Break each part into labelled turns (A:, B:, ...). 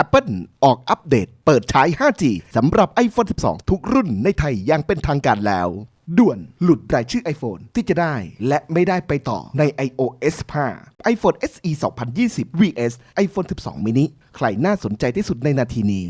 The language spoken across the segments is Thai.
A: Apple ออกอัปเดตเปิดใช้ 5G สำหรับ iPhone 12 ทุกรุ่นในไทยอย่างเป็นทางการแล้ว ด่วนหลุดรายชื่อ iPhone ที่จะได้และไม่ได้ไปต่อใน iOS 5 iPhone SE 2020 vs iPhone 12 mini ใครน่าสนใจที่สุดในนาทีนี้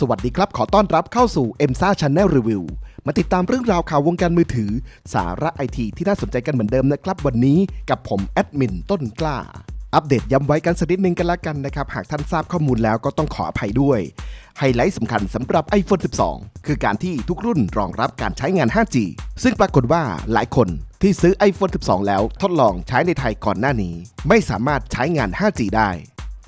A: สวัสดีครับขอต้อนรับเข้าสู่ e m s a Channel Review มาติดตามเรื่องราวข่าววงการมือถือ สาระไอทีที่น่าสนใจกันเหมือนเดิมนะครับ วันนี้กับผมแอดมินต้นกล้า อัปเดตย้ำไว้กันสักนิดนึงกันละกันนะครับ หากท่านทราบข้อมูลแล้วก็ต้องขออภัยด้วย ไฮไลท์สำคัญสำหรับ iPhone 12 คือการที่ทุกรุ่นรองรับการใช้งาน 5G ซึ่งปรากฏว่าหลายคนที่ซื้อ iPhone 12 แล้วทดลองใช้ในไทยก่อนหน้านี้ ไม่สามารถใช้งาน 5G ได้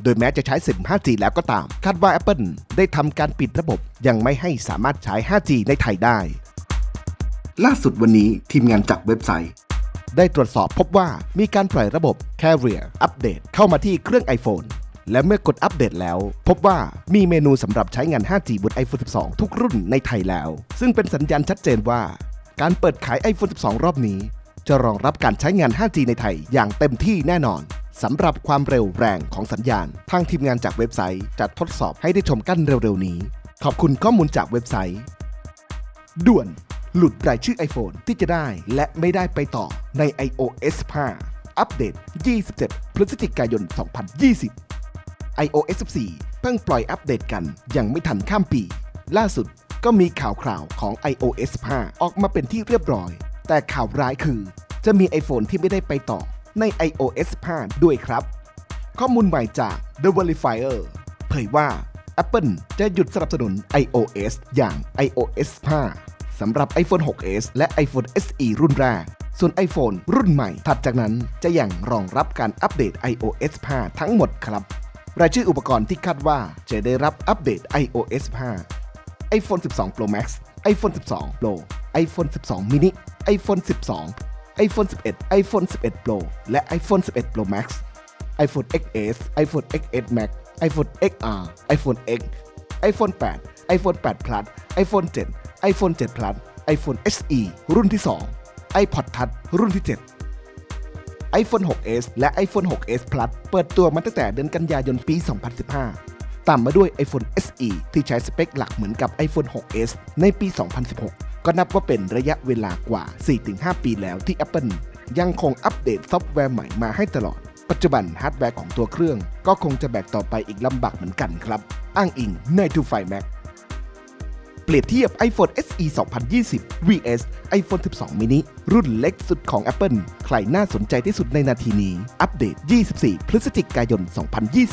A: โดยแม้จะใช้ซิม 5G แล้วก็ตาม คาดว่า Apple ได้ทำการปิดระบบยังไม่ให้สามารถใช้ 5G ในไทยได้ ล่าสุดวันนี้ทีมงานจากเว็บไซต์ ได้ตรวจสอบพบว่ามีการปล่อยระบบ Carrier Update เข้ามาที่เครื่อง iPhone และเมื่อกดอัปเดตแล้ว พบว่ามีเมนูสำหรับใช้งาน 5G บน iPhone 12 ทุกรุ่นในไทยแล้ว ซึ่งเป็นสัญญาณชัดเจนว่า การเปิดขาย iPhone 12 รอบนี้ จะรองรับการใช้งาน 5G ในไทยอย่างเต็มที่แน่นอนสำหรับความเร็วแรงของสัญญาณ ทางทีมงานจากเว็บไซต์จะทดสอบให้ได้ชมกันเร็วๆนี้ ขอบคุณข้อมูลจากเว็บไซต์ ด่วน หลุดรายชื่อ iPhone ที่จะได้และไม่ได้ไปต่อใน iOS 5 อัปเดต 27 พฤศจิกายน 2020 iOS 14 เพิ่งปล่อยอัปเดตกันยังไม่ทันข้ามปี ล่าสุดก็มีข่าวคราวของ iOS 5 ออกมาเป็นที่เรียบร้อย แต่ข่าวร้ายคือ จะมี iPhone ที่ไม่ได้ไปต่อใน iOS 5 ด้วยครับ ข้อมูลใหม่จาก The Verifier เผยว่า Apple จะหยุดสนับสนุน iOS อย่าง iOS 5 สำหรับ iPhone 6s และ iPhone SE รุ่นแรก ส่วน iPhone รุ่นใหม่ ถัดจากนั้นจะยังรองรับการอัปเดต iOS 5 ทั้งหมดครับ รายชื่ออุปกรณ์ที่คาดว่าจะได้รับอัปเดต iOS 5 iPhone 12 Pro Max iPhone 12 Pro iPhone 12 mini iPhone 12 iPhone 11 iPhone 11 Pro และ iPhone 11 Pro Max iPhone XS iPhone XS Max iPhone XR iPhone X iPhone 8 iPhone 8 Plus iPhone 7 iPhone 7 Plus iPhone SE รุ่นที่ 2 iPod Touch รุ่นที่ 7 iPhone 6s และ iPhone 6s Plus เปิดตัวมาตั้งแต่เดือนกันยายนปี 2015 ตามมาด้วย iPhone SE ที่ใช้สเปคหลักเหมือนกับ iPhone 6s ในปี 2016 ก็นับว่าเป็นระยะเวลากว่า 4-5 ปีแล้วที่ Apple ยังคงอัปเดตซอฟต์แวร์ใหม่มาให้ตลอด ปัจจุบันฮาร์ดแวร์ของตัวเครื่อง ก็คงจะแบกต่อไปอีกลำบากเหมือนกันครับ อ้างอิงใน To Find Mac เปรียบเทียบ iPhone SE 2020 vs iPhone 12 mini รุ่นเล็กสุดของ Apple ใครน่าสนใจที่สุดในนาทีนี้ อัปเดต 24 พฤศจิกายน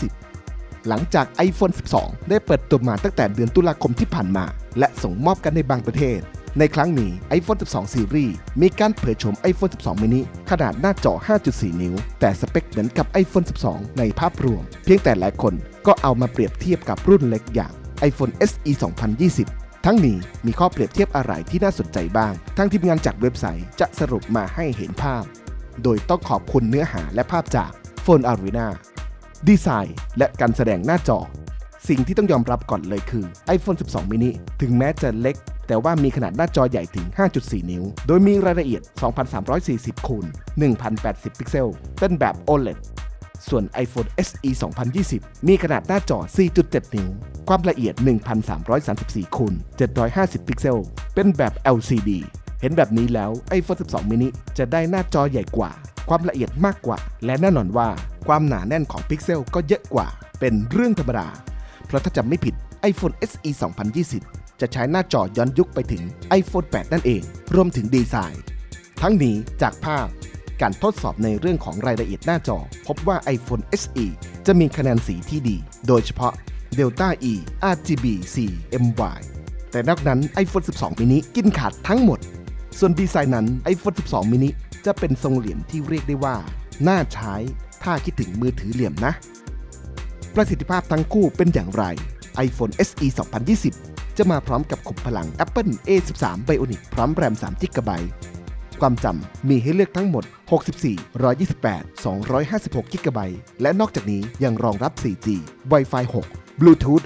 A: 2020หลังจาก iPhone 12 ได้เปิดตัวมาตั้งแต่เดือนตุลาคมที่ผ่านมา และส่งมอบกันในบางประเทศ ในครั้งนี้ iPhone 12 Series มีการเผยโฉม iPhone 12 mini ขนาดหน้าจอ 5.4 นิ้ว แต่สเปคเหมือนกับ iPhone 12 ในภาพรวม เพียงแต่หลายคนก็เอามาเปรียบเทียบกับรุ่นเล็กอย่าง iPhone SE 2020 ทั้งนี้มีข้อเปรียบเทียบอะไรที่น่าสนใจบ้างทั้งทีมงานจากเว็บไซต์จะสรุปมาให้เห็นภาพ โดยต้องขอบคุณเนื้อหาและภาพจาก Phone Arena ดีไซน์ และการแสดงหน้าจอ สิ่งที่ต้องยอมรับก่อนเลยคือ iPhone 12 mini ถึงแม้จะเล็ก แต่ว่ามีขนาดหน้าจอใหญ่ถึง 5.4 นิ้ว โดยมีรายละเอียด 2,340 คูณ 1,080 พิกเซล เป็นแบบ OLED ส่วน iPhone SE 2020 มีขนาดหน้าจอ 4.7 นิ้ว ความละเอียด 1,334คูณ750 พิกเซล เป็นแบบ LCD เห็นแบบนี้แล้ว iPhone 12 mini จะได้หน้าจอใหญ่กว่า ความละเอียดมากกว่า และแน่นอนว่าความหนาแน่นของพิกเซลก็เยอะกว่า เป็นเรื่องธรรมดา เพราะถ้าจำไม่ผิด iPhone SE 2020 จะใช้หน้าจอย้อนยุคไปถึง iPhone 8 นั่นเอง รวมถึงดีไซน์ ทั้งนี้จากภาพ การทดสอบในเรื่องของรายละเอียดหน้าจอ พบว่า iPhone SE จะมีคะแนนสีที่ดี โดยเฉพาะ Delta E RGB C MY แต่นอกนั้น iPhone 12 mini กินขาดทั้งหมด ส่วนดีไซน์นั้น iPhone 12 mini จะเป็นทรงเหลี่ยมที่เรียกได้ว่า น่าใช้ถ้าคิดถึงมือถือเหลี่ยมนะ ประสิทธิภาพทั้งคู่เป็นอย่างไร iPhone SE 2020 จะมาพร้อมกับขุมพลัง Apple A13 Bionic พร้อมแรม3 g b ความจำมีให้เลือกทั้งหมด 64 128 256 g b และนอกจากนี้ยังรองรับ 4G Wi-Fi 6 Bluetooth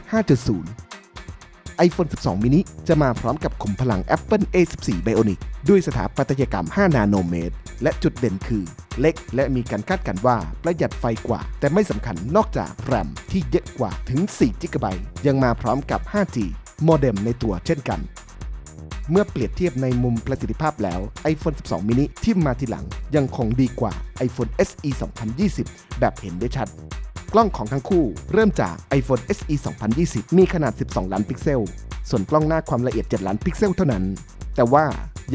A: 5.0 iPhone 12 mini จะมาพร้อมกับขุมพลัง Apple A14 Bionic ด้วยสถาปัตยกรรม 5 นาโนเมตร และจุดเด่นคือ เล็กและมีการคาดการณ์ว่าประหยัดไฟกว่า แต่ไม่สำคัญนอกจาก RAM ที่เยอะกว่าถึง4 g b ยังมาพร้อมกับ 5G โมเด็มในตัวเช่นกัน เมื่อเปรียบเทียบในมุมประสิทธิภาพแล้ว iPhone 12 mini ที่มาทีหลังยังคงดีกว่า iPhone SE 2020 แบบเห็นได้ชัด กล้องของทั้งคู่เริ่มจาก iPhone SE 2020 มีขนาด 12 ล้านพิกเซล ส่วนกล้องหน้าความละเอียด 7 ล้านพิกเซลเท่านั้น แต่ว่า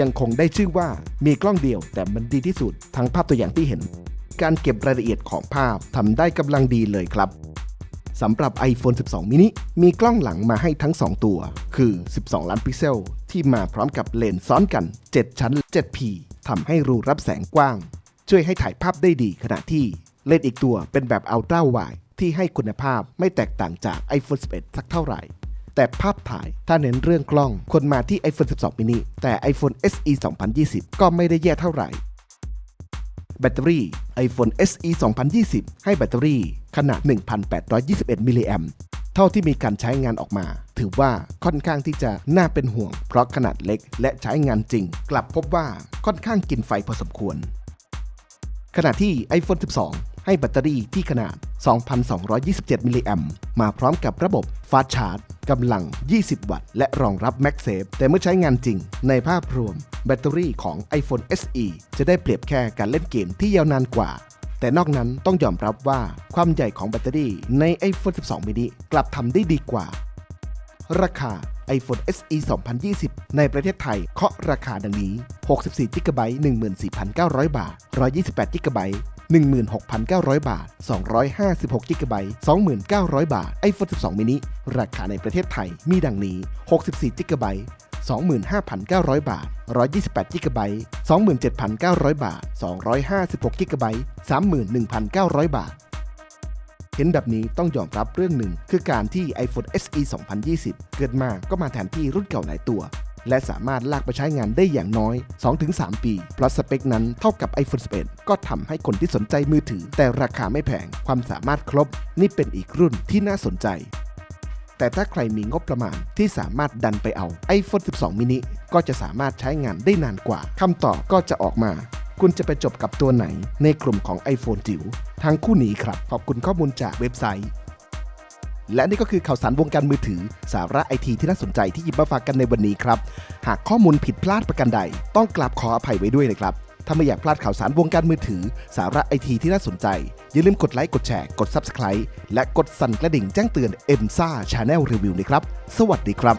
A: ยังคงได้ชื่อว่ามีกล้องเดียวแต่มันดีที่สุดทั้งภาพตัวอย่างที่เห็น การเก็บรายละเอียดของภาพทำได้กำลังดีเลยครับ สำหรับ iPhone 12 mini มีกล้องหลังมาให้ทั้ง 2 ตัว คือ 12 ล้านพิกเซล ที่มาพร้อมกับเลนส์ซ้อนกัน 7 ชั้น 7P ทำให้รูรับแสงกว้าง ช่วยให้ถ่ายภาพได้ดีขณะที่เลนส์อีกตัวเป็นแบบ Ultra Wide ที่ให้คุณภาพไม่แตกต่างจาก iPhone 11 สักเท่าไหร่ แต่ภาพถ่ายถ้าเน้นเรื่องกล้องควรมาที่ iPhone 12 mini แต่ iPhone SE 2020 ก็ไม่ได้แย่เท่าไหร่ แบตเตอรี่ iPhone SE 2020 ให้แบตเตอรี่ ขนาด 1,821 มิลลิแอมเท่าที่มีการใช้งานออกมา ถือว่าค่อนข้างที่จะน่าเป็นห่วง เพราะขนาดเล็กและใช้งานจริง กลับพบว่าค่อนข้างกินไฟพอสมควร ขณะที่ iPhone 12 ให้แบตเตอรี่ที่ขนาด 2,227 มิลลิแอมมาพร้อมกับระบบฟาสชาร์จกำลัง 20 วัตต์ และรองรับ MagSafe แต่เมื่อใช้งานจริง ในภาพรวม แบตเตอรี่ของ iPhone SE จะได้เปรียบแค่การเล่นเกมที่ยาวนานกว่า แต่นอกนั้นต้องยอมรับว่าความใหญ่ของแบตเตอรี่ใน iPhone 12 mini กลับทำได้ดีกว่า ราคา iPhone SE 2020 ในประเทศไทยเคาะราคาดังนี้ 64 g b 14,900 บาท 128 g b 16,900 บาท 256 g b 29,000บาท iPhone 12 mini ราคาในประเทศไทยมีดังนี้ 64 g b 25,900 บาท 128 g b 27,900 บาท 256 g b 31,900 บาท เห็นแบบนี้ต้องยอมรับเรื่องหนึ่ง คือการที่ iPhone SE 2020 เกิดมาก็มาแทนที่รุ่นเก่าหลายตัว และสามารถลากไปใช้งานได้อย่างน้อย 2-3 ปี เพราะสเปคนั้นเท่ากับ iPhone 11 ก็ทำให้คนที่สนใจมือถือ แต่ราคาไม่แพง ความสามารถครบ นี่เป็นอีกรุ่นที่น่าสนใจ แต่ถ้าใครมีงบประมาณที่สามารถดันไปเอา iPhone 12 mini ก็จะสามารถใช้งานได้นานกว่าคำตอบก็จะออกมา คุณจะไปจบกับตัวไหนในกลุ่มของ iPhone จิ๋วทางคู่นี้ครับ ขอบคุณข้อมูลจากเว็บไซต์ และนี่ก็คือข่าวสารวงการมือถือ สาระไอทีที่น่าสนใจที่หยิบมาฝากกันในวันนี้ครับ หากข้อมูลผิดพลาดประการใด ต้องกราบขออภัยไว้ด้วยนะครับ ถ้าไม่อยากพลาดข่าวสารวงการมือถือ สาระไอทีที่น่าสนใจ อย่าลืมกดไลค์ กดแชร์ กด Subscribe และกดสั่นกระดิ่งแจ้งเตือน e m s a Channel Review นะครับ สวัสดีครับ